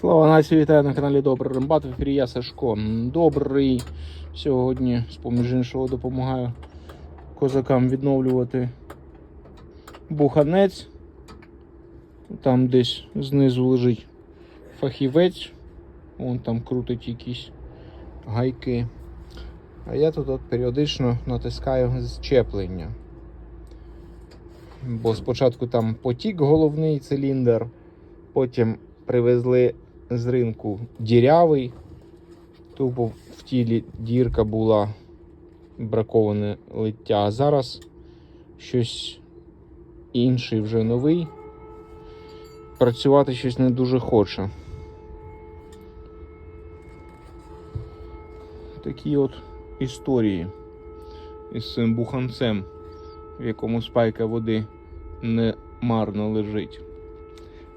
Слава нації, вітаю на каналі Добрий Рембат. В ефірі я Сашко. Добрий. Сьогодні, з поміж іншого, допомагаю козакам відновлювати буханець. Там десь знизу лежить фахівець. Вон там крутить якісь гайки. А я тут от періодично натискаю зчеплення. Бо спочатку там потік головний циліндр, потім привезли з ринку дірявий. Тупо в тілі дірка була браковане лиття. А зараз щось інший вже новий. Працювати щось не дуже хоче. Такі от історії із цим буханцем, в якому спайка води не марно лежить.